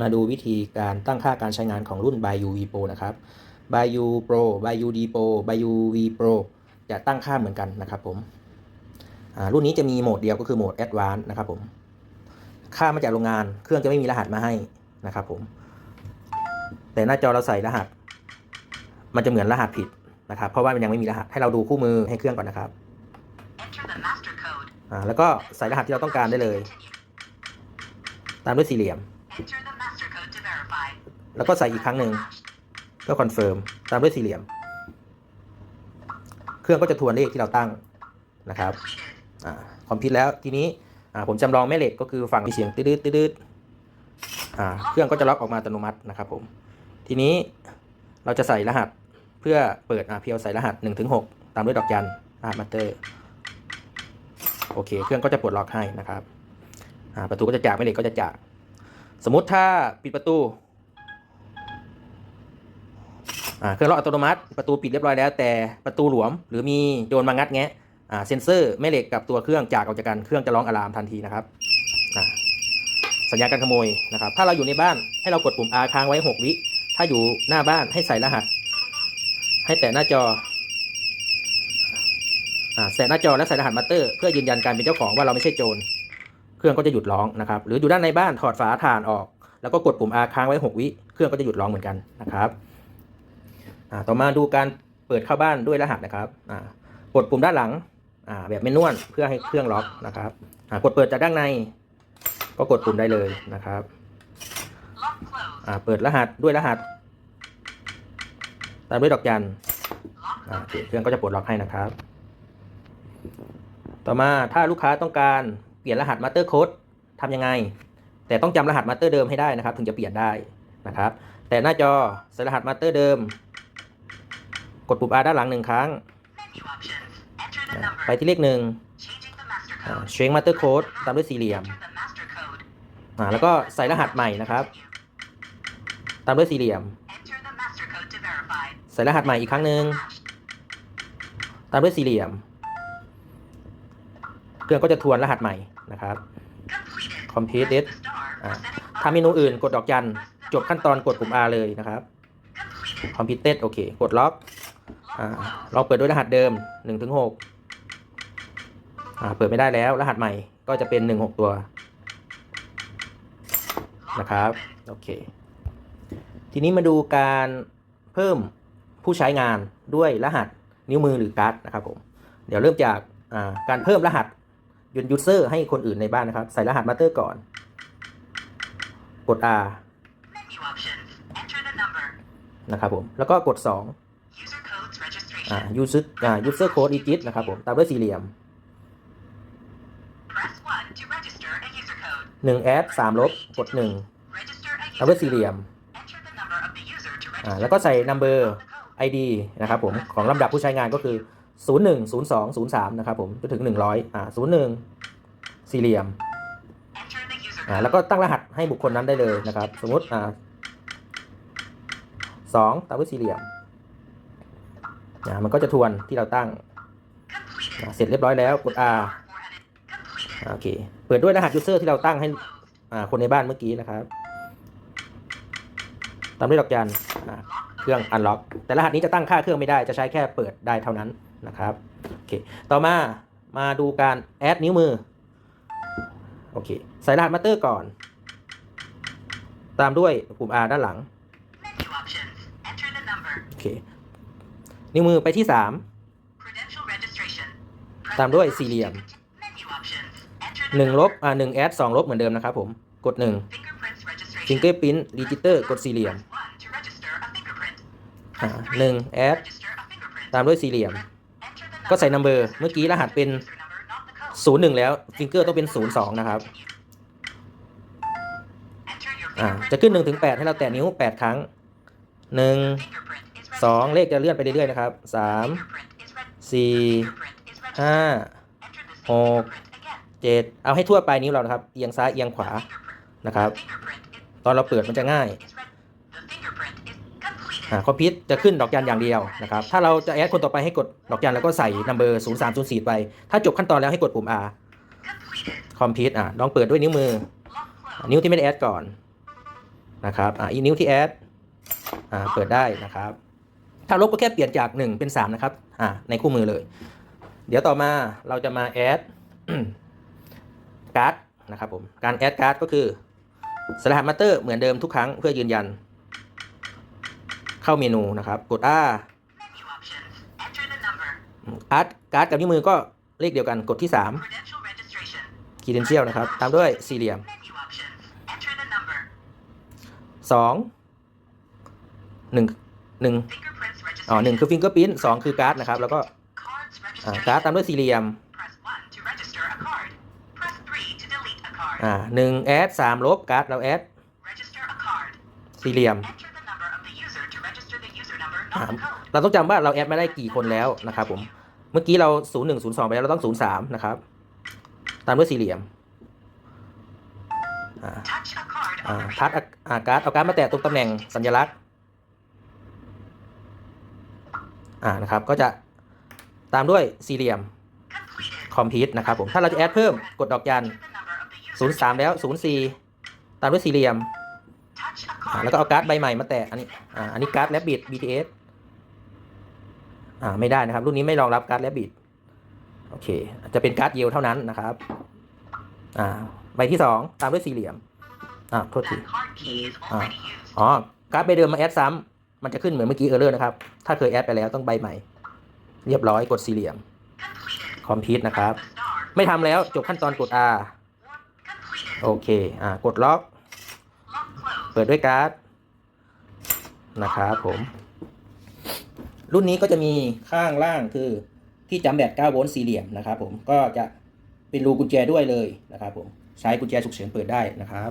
มาดูวิธีการตั้งค่าการใช้งานของรุ่น Baiu V Pro นะครับ Baiu Pro Baiu D Pro Baiu V Pro จะตั้งค่าเหมือนกันนะครับผมรุ่นนี้จะมีโหมดเดียวก็คือโหมด Advanced นะครับผมค่ามาจากโรงงานเครื่องจะไม่มีรหัสมาให้นะครับผม แต่หน้าจอเราใส่รหัส มันจะเหมือนรหัสผิดนะครับ เพราะว่ามันยังไม่มีรหัสให้เราดูคู่มือให้เครื่องก่อนนะครับแล้วก็ใส่รหัสที่เราต้องการได้เลย ตามด้วยสี่เหลี่ยม แล้วก็ใส่อีกครั้งหนึ่งเพื่อคอนเฟิร์มตามด้วยสี่เหลี่ยม เครื่องก็จะทวนเลขที่เราตั้งนะครับอคอมพิวต์แล้วทีนี้ผมจำลองแม่เหล็กก็คือฝั่งมีเสียงตืดๆตืดๆเครื่องก็จะล็อกออกมาอัตโนมัตินะครับผมทีนี้เราจะใส่รหัสเพื่อเปิดเพียวใส่รหัส1ถึง6ตามด้วยดอกจันรหัสมาเตอร์โอเค เครื่องก็จะปลดล็อกให้นะครับประตูก็จะจากแม่เหล็กก็จะจาก สมมุติถ้าปิดประตูอ่า เครื่องล็อกอัตโนมัติ ประตูปิดเรียบร้อยแล้ว แต่ประตูหลวม หรือมีโจรมางัดแงะอ่าเซนเซอร์แม่เหล็กกับตัวเครื่องจากออกจากกันเครื่องจะร้องอะลามทันทีนะครับอ่าสัญญาการขโมยนะครับ ถ้าเราอยู่ในบ้านให้เรากดปุ่ม R ค้างไว้ 6 วิ ถ้าอยู่หน้าบ้านให้ใส่รหัส ให้แตะหน้าจออ่าแตะหน้าจอและใส่รหัสมาสเตอร์เพื่อยืนยันการเป็นเจ้าของว่าเราไม่ใช่โจรเครื่องก็จะหยุดร้องนะครับ หรืออยู่ด้านในบ้านถอดฝาถ่านออก แล้วก็กดปุ่ม R ค้างไว้ 6 วิ เครื่องก็จะหยุดร้องเหมือนกันนะครับ ต่อมาดูการเปิดเข้าบ้านด้วยรหัสนะครับกดปุ่มด้านหลังแบบเมนวลเพื่อให้เครื่องล็อกนะครับกดเปิดจากด้านใน ก็กดปุ่มได้เลยนะครับเปิดรหัสด้วยรหัสตามด้วยดอกจัน Lock อ่าโอเค open. เครื่องก็จะปลดล็อกให้นะครับ ต่อมาถ้าลูกค้าต้องการเปลี่ยนรหัสมาสเตอร์โค้ดทำยังไง แต่ต้องจำรหัสมาสเตอร์เดิมให้ได้นะครับ ถึงจะเปลี่ยนได้นะครับ แต่หน้าจอใส่รหัสมาสเตอร์เดิม กดปุ่ม R ด้านหลังหนึ่งครั้ง ไปที่เลขหนึ่งเชงมาสเตอร์โค้ดตามด้วยสี่เหลี่ยมแล้วก็ใส่รหัสใหม่นะครับ ตามด้วยสี่เหลี่ยม ใส่รหัสใหม่อีกครั้งหนึ่งตามด้วยสี่เหลี่ยม เครื่องก็จะทวนรหัสใหม่นะครับ Completed. Completed. Press the star for อ่า setting ถ้าเมนูอื่นกดดอกจัน จบขั้นตอนกดปุ่ม R เลยนะครับ Completed. โอเค กดล็อก อ่า closed. เราเปิดด้วยรหัสเดิม1ถึง6อ่าเปิดไม่ได้แล้ว รหัสใหม่ก็จะเป็น 1 6 ตัว Lock นะครับ open. โอเคทีนี้มาดูการเพิ่มผู้ใช้งานด้วยรหัสนิ้วมือหรือการ์ดนะครับผมเดี๋ยวเริ่มจากอ่าการเพิ่มรหัสยนยูเซอร์ให้คนอื่นในบ้านนะครับ ใส่รหัสมาสเตอร์ก่อน กด R Menu options. Enter the number. นะครับผม แล้วก็กด2 User codes registration. อ่า user อ่า user code digit นะครับผมตามด้วยสี่เหลี่ยม Press 1 to register a user code. 1 add 3ลบกด1 Register a ตามด้วย user สี่เหลี่ยม code. Enter the number of the user to อ่า register แล้วก็ใส่ number the code. ID นะครับผมของลำดับผู้ใช้งานก็คือ 01 02 03 นะครับผมจนถึง 100 อ่า 01 สี่เหลี่ยม Enter the user อ่า code. แล้วก็ตั้งรหัสให้บุคคลนั้นได้เลยนะครับ สมมติ อ่าสองตามด้วยสี่เหลี่ยม อ่ามันก็จะทวนที่เราตั้ง Completed. อ่าเสร็จเรียบร้อยแล้วกด R โอเค เปิดด้วยรหัส user ที่เราตั้งให้คนในบ้านเมื่อกี้นะครับตามด้วยดอกจันเครื่อง open. unlock แต่รหัสนี้จะตั้งค่าเครื่องไม่ได้ จะใช้แค่เปิดได้เท่านั้นนะครับ โอเค ต่อมา มาดูการ add นิ้วมือ โอเค ใส่รหัสมาเตอร์ก่อน ตามด้วยปุ่ม R ด้านหลัง โอเค นิ้วมือไปที่ Credential registration. ตามด้วยสี่เหลี่ยม Menu options. Enter 3 the 1ล number. บอ่า1 add 2ลบเหมือนเดิมนะครับผมกด1 Fingerprints registration. fingerprint digital กดสี่เหลี่ยม Press 1 to register a fingerprint. อ่า Press 3 1 to add register a fingerprint. ตามด้วยสี่เหลี่ยม Enter the ก็ใส่ number of number the เมื่อกี้ user รหัสเป็น user number, not the code. 01แล้ว finger ต้องเป็น02นะครับ Enter your อ่า fingerprint. จะขึ้น1ถึง8ให้เราแตะนิ้ว8ครั้ง1 Fingerprint is 2เลขจะเลื่อนไปเรื่อยๆนะครับ3 Fingerprint is reg- 4 5 Enter the same hộp. fingerprint again. 7เอาให้ทั่วปลายนิ้วเรานะครับ เอียงซ้ายเอียงขวานะครับ ตอนเราเปิดมันจะง่าย is reg- The fingerprint is completed. อ่าคอมพิวจะขึ้นดอกจันอย่างเดียวนะครับ ถ้าเราจะแอดคนต่อไปให้กดดอกจันแล้วก็ใส่นัมเบอร์0 3 0 4 ไป ถ้าจบขั้นตอนแล้วให้กดปุ่ม R คอมพิวอะลองเปิดด้วยนิ้วมือ นิ้วที่ไม่ได้แอดก่อนนะครับอ่าอีนิ้วที่แอดอ่าเปิดได้นะครับ ถ้าลบก็แค่เปลี่ยนจาก 1 เป็น 3 นะครับ อ่า ในคู่มือเลย เดี๋ยวต่อมาเราจะมาแอดการ์ดนะครับผม การแอดการ์ดก็คือสลับมัตเตอร์เหมือนเดิมทุกครั้งเพื่อยืนยัน เข้าเมนูนะครับ กด R อาร์ตการ์ดกับนิ้วมือก็เลขเดียวกันกดที่ 3 Credential นะครับ ตามด้วยสี่เหลี่ยม 2 1 1 อ๋อหนึ่งคือฟิงเกอร์พิ้นสองคือการ์ดนะครับ แล้วก็การ์ดตามด้วยสี่เหลี่ยมอ่าหนึ่งแอดสามลบการ์ดเราแอดสี่เหลี่ยมเราต้องจำว่าเราแอดไม่ได้กี่คนแล้วนะครับผมเมื่อกี้เราศูนย์หนึ่งศูนย์สองไปแล้วเราต้อง 03 นะครับ ตามด้วยสี่เหลี่ยมทัดอาการ์ดเอาการ์ดมาแตะตรงตำแหน่งสัญลักษณ์ อ่านะครับก็จะตามด้วยสี่เหลี่ยมคอมพิวต์นะครับผมถ้าเราจะแอดเพิ่มกดดอกจัน 0 3 แล้ว 0 4 ตามด้วยสี่เหลี่ยม แล้วก็เอาการ์ดใบใหม่มาแตะอันนี้อ่าอันนี้การ์ดแลบบิด BTS อ่าไม่ได้นะครับ รุ่นนี้ไม่รองรับการ์ดแลบบิดโอเค จะเป็นการ์ดเยลเท่านั้นนะครับอ่าใบที่สองตามด้วยสี่เหลี่ยมอ่าโทษทีอ๋อการ์ดใบเดิมมาแอดซ้ำ มันจะขึ้นเหมือนเมื่อกี้เออร์เลอร์นะครับ ถ้าเคยแอดไปแล้วต้องใบใหม่ เรียบร้อยกดสี่เหลี่ยม Completed. คอมพิวต์นะครับ ไม่ทำแล้วจบขั้นตอนกด R โอเค อ่ากดล็อก เปิดด้วยการ์ดนะครับผม รุ่นนี้ก็จะมีข้างล่างคือที่จำแบต9โวลต์สี่เหลี่ยมนะครับผมก็จะเป็นรูกุญแจด้วยเลยนะครับผม ใช้กุญแจฉุกเฉินเปิดได้นะครับ